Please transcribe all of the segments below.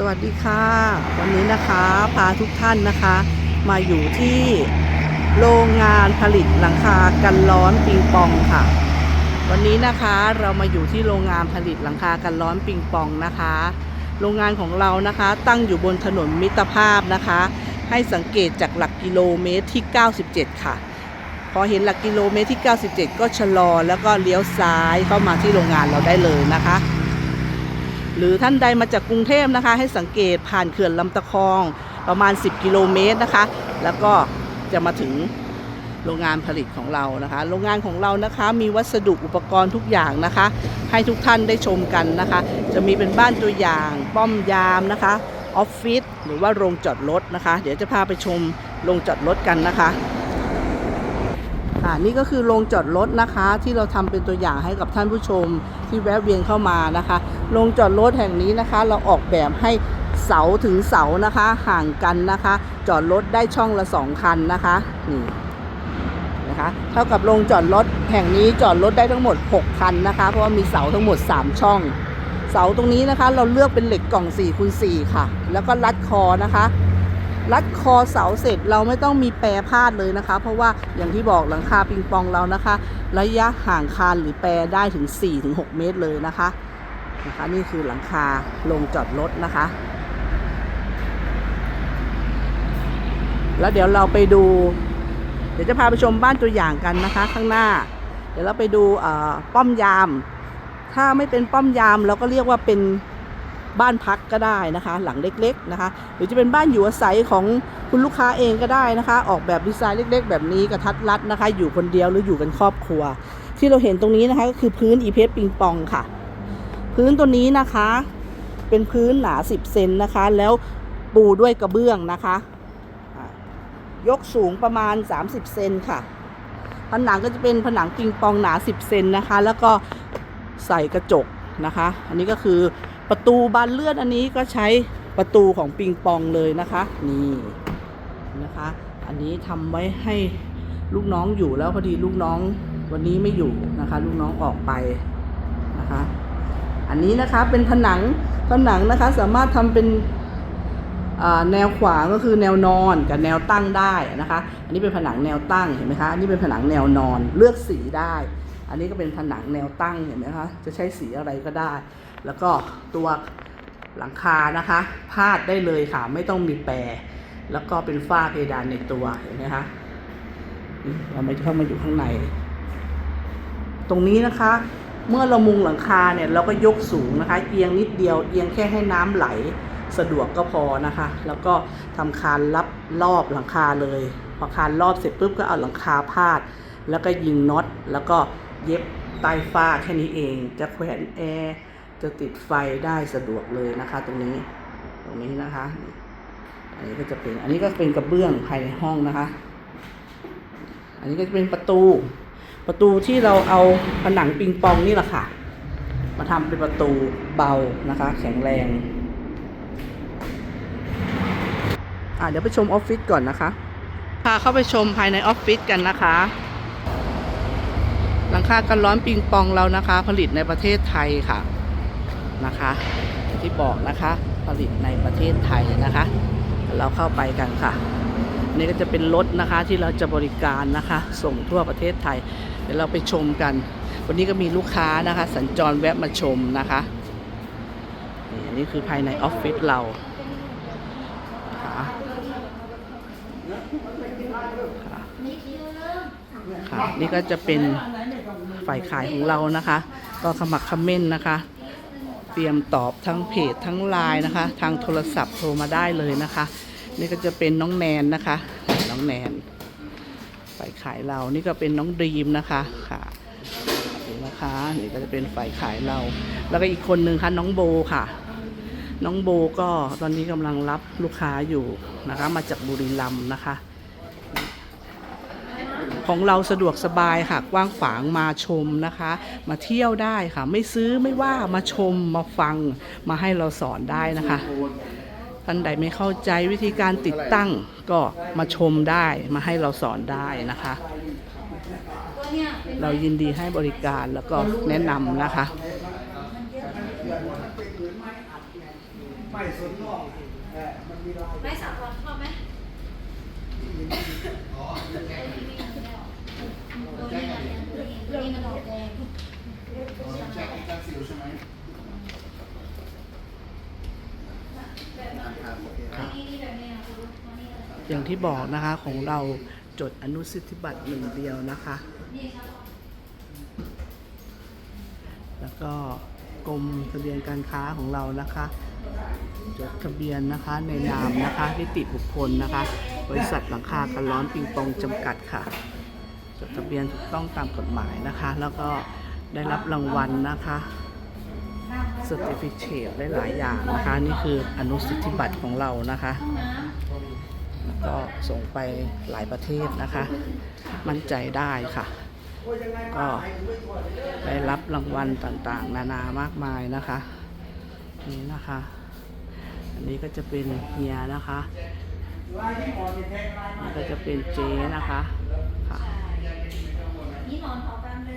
สวัสดีค่ะ วันนี้นะคะพาทุกท่านนะคะ มาอยู่ที่โรงงานผลิตหลังคากันร้อนปิงปองค่ะ วันนี้นะคะเรามาอยู่ที่โรงงานผลิตหลังคากันร้อนปิงปองนะคะ โรงงานของเรานะคะตั้งอยู่บนถนนมิตรภาพนะคะ ให้สังเกตจากหลักกิโลเมตรที่ 97 ค่ะ พอเห็นหลักกิโลเมตรที่ 97 ก็ชะลอแล้วก็เลี้ยวซ้ายเข้ามาที่โรงงานเราได้เลยนะคะ หรือท่านใดมาจากกรุงเทพนะคะ ให้สังเกตผ่านเขื่อนลำตะคองประมาณ 10 กิโลเมตรนะคะ แล้วก็จะมาถึงโรงงานผลิตของเรานะคะ โรงงานของเรานะคะมีวัสดุอุปกรณ์ทุกอย่างนะคะ ให้ทุกท่านได้ชมกันนะคะ จะมีเป็นบ้านตัวอย่างป้อมยามนะคะออฟฟิศหรือว่าโรงจอดรถนะคะ เดี๋ยวจะพาไปชมโรงจอดรถกันนะคะ ค่ะนี่ก็คือโรงจอดรถนะคะ ที่เราทำเป็นตัวอย่างให้กับท่านผู้ชมที่แวะเวียนเข้ามานะคะโรงจอดรถแห่งนี้นะคะ เราออกแบบให้เสาถึงเสานะคะ ห่างกันนะคะ จอดรถได้ช่องละสองคันนะคะนี่นะคะเท่ากับโรงจอดรถแห่งนี้จอดรถได้ทั้งหมด 6 คันนะคะ เพราะว่ามีเสาทั้งหมด 3 ช่อง เสาตรงนี้นะคะ เราเลือกเป็นเหล็กกล่อง4คูณ4ค่ะ แล้วก็รัดคอนะคะ รัดคอเสาเสร็จเราไม่ต้องมีแปรพาดเลยนะคะ เพราะว่าอย่างที่บอกหลังคาปิงปองเรานะคะ ระยะห่างคานหรือแปรได้ถึง 4-6 เมตรเลยนะคะนะคะ นี่คือหลังคาลงจอดรถนะคะ แล้วเดี๋ยวเราไปดู เดี๋ยวจะพาไปชมบ้านตัวอย่างกันนะคะ ข้างหน้า เดี๋ยวเราไปดูป้อมยาม ถ้าไม่เป็นป้อมยามเราก็เรียกว่าเป็น บ้านพักก็ได้นะคะ หลังเล็กๆนะคะ หรือจะเป็นบ้านอยู่อาศัยของคุณลูกค้าเองก็ได้นะคะ ออกแบบดีไซน์เล็ก ๆ แบบนี้กระทัดรัดนะคะ อยู่คนเดียวหรืออยู่กันครอบครัว ที่เราเห็นตรงนี้นะคะก็คือพื้นอีเพสปิงปองค่ะ พื้นตัวนี้นะคะ เป็นพื้นหนา 10 เซนนะคะ แล้วปูด้วยกระเบื้องนะคะยกสูงประมาณ 30 เซนค่ะ ผนังก็จะเป็นผนังปิงปองหนา 10 เซนนะคะ แล้วก็ใส่กระจกนะคะ อันนี้ก็คือ ประตูบานเลื่อนอันนี้ก็ใช้ประตูของปิงปองเลยนะคะนี่นะคะ อันนี้ทำไว้ให้ลูกน้องอยู่แล้วพอดีลูกน้องวันนี้ไม่อยู่นะคะ ลูกน้องออกไปนะคะ อันนี้นะคะเป็นผนังผนังนะคะสามารถทำเป็นแนวขวางก็คือแนวนอนกับแนวตั้งได้นะคะ อันนี้เป็นผนังแนวตั้งเห็นไหมคะ อันนี้เป็นผนังแนวนอนเลือกสีได้ อันนี้ก็เป็นผนังแนวตั้งเห็นไหมคะ จะใช้สีอะไรก็ได้ แล้วก็ตัวหลังคานะคะพาดได้เลยค่ะ ไม่ต้องมีแปร แล้วก็เป็นฝ้าเพดานในตัวเห็นไหมคะเราไม่เข้ามาอยู่ข้างใน ตรงนี้นะคะ เมื่อเรามุงหลังคาเนี่ยเราก็ยกสูงนะคะเอียงนิดเดียวเอียงแค่ให้น้ำไหลสะดวกก็พอนะคะ แล้วก็ทำคานรับรอบหลังคาเลย พอคานรอบเสร็จปุ๊บก็เอาหลังคาพาด แล้วก็ยิงน็อตแล้วก็เย็บใต้ฝ้าแค่นี้เอง จะแขวนแอร์ จะติดไฟได้สะดวกเลยนะคะ ตรงนี้ ตรงนี้นะคะ อันนี้ก็จะเป็น อันนี้ก็เป็นกระเบื้องภายในห้องนะคะ อันนี้ก็จะเป็นประตู ประตูที่เราเอาผนังปิงปองนี่แหละค่ะ มาทำเป็นประตูเบานะคะ แข็งแรงอะเดี๋ยวไปชมออฟฟิศก่อนนะคะพาเข้าไปชมภายในออฟฟิศกันนะคะ หลังคากันร้อนปิงปองเรานะคะ ผลิตในประเทศไทยค่ะ นะคะ ที่บอกนะคะผลิตในประเทศไทยนะคะ เราเข้าไปกันค่ะนี่ก็จะเป็นรถนะคะที่เราจะบริการนะคะ ส่งทั่วประเทศไทย เดี๋ยวเราไปชมกัน วันนี้ก็มีลูกค้านะคะ สัญจรแวะมาชมนะคะนี่อันนี้คือภายในออฟฟิศเราค่ะค่ะนี่ก็จะเป็นฝ่ายขายของเรานะคะ ก็ขมักขม้นนะคะ เตรียมตอบทั้งเพจทั้งไลน์นะคะ ทางโทรศัพท์โทรมาได้เลยนะคะ นี่ก็จะเป็นน้องแนนนะคะ น้องแนนฝ่ายขายเรานี่ก็เป็นน้องดีมนะคะค่ะนี่นะคะนี่ก็จะเป็นฝ่ายขายเรา แล้วก็อีกคนนึงค่ะน้องโบค่ะ น้องโบก็ตอนนี้กำลังรับลูกค้าอยู่นะคะ มาจากบุรีรัมย์นะคะ ของเราสะดวกสบายค่ะกว้างขวางมาชมนะคะ มาเที่ยวได้ค่ะ ไม่ซื้อไม่ว่ามาชมมาฟังมาให้เราสอนได้นะคะท่านใดไม่เข้าใจวิธีการติดตั้งก็มาชมได้มาให้เราสอนได้นะคะ เรายินดีให้บริการแล้วก็แนะนำนะคะไม่สนนอกเออมันมีลายไม่สาวคนชอบไหม อ๋อเอ้ยนี่ไม่ได้หรอกตัวนี้มันตัวนี้มันดอกแดงแจ็คกันซิลใช่ไหมอย่างที่บอกนะคะของเราจดอนุสิทธิบัตรหนึ่งเดียวนะคะ แล้วก็กรมทะเบียนการค้าของเรานะคะ จดทะเบียนนะคะในนามนะคะนิติบุคคลนะคะ บริษัทหลังคากันร้อนปิงปองจำกัดค่ะ จดทะเบียนถูกต้องตามกฎหมายนะคะ แล้วก็ได้รับรางวัลนะคะสติฟิเคตได้หลายอย่างนะคะ นี่คืออนุสิทธิบัตรของเรานะคะแล้วก็ส่งไปหลายประเทศนะคะ มั่นใจได้ค่ะ ก็ได้รับรางวัลต่างๆ นานามากมายนะคะนี่นะคะ อันนี้ก็จะเป็นเฮียนะคะนี่ก็จะเป็นเจนะคะค่ะ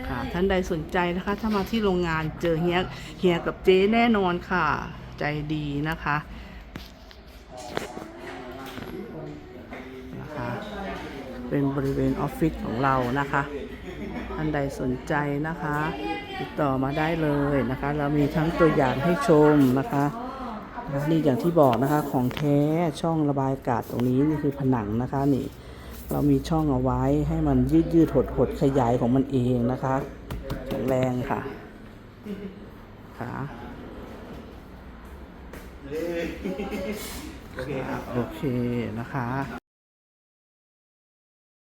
ค่ะ ท่านใดสนใจนะคะ ถ้ามาที่โรงงานเจอเฮียเฮียกับเจ๊แน่นอนค่ะ ใจดีนะคะนะคะ เป็นบริเวณออฟฟิศของเรานะคะท่านใดสนใจนะคะ ติดต่อมาได้เลยนะคะ เรามีทั้งตัวอย่างให้ชมนะคะนะคะนี่อย่างที่บอกนะคะของแท้ช่องระบายอากาศตรงนี้นี่คือผนังนะคะนี่ เรามีช่องเอาไว้ให้มันยืดยืดหดหดขยายของมันเองนะคะแข็งแรงค่ะค่ะโอเคครับโอเคนะคะ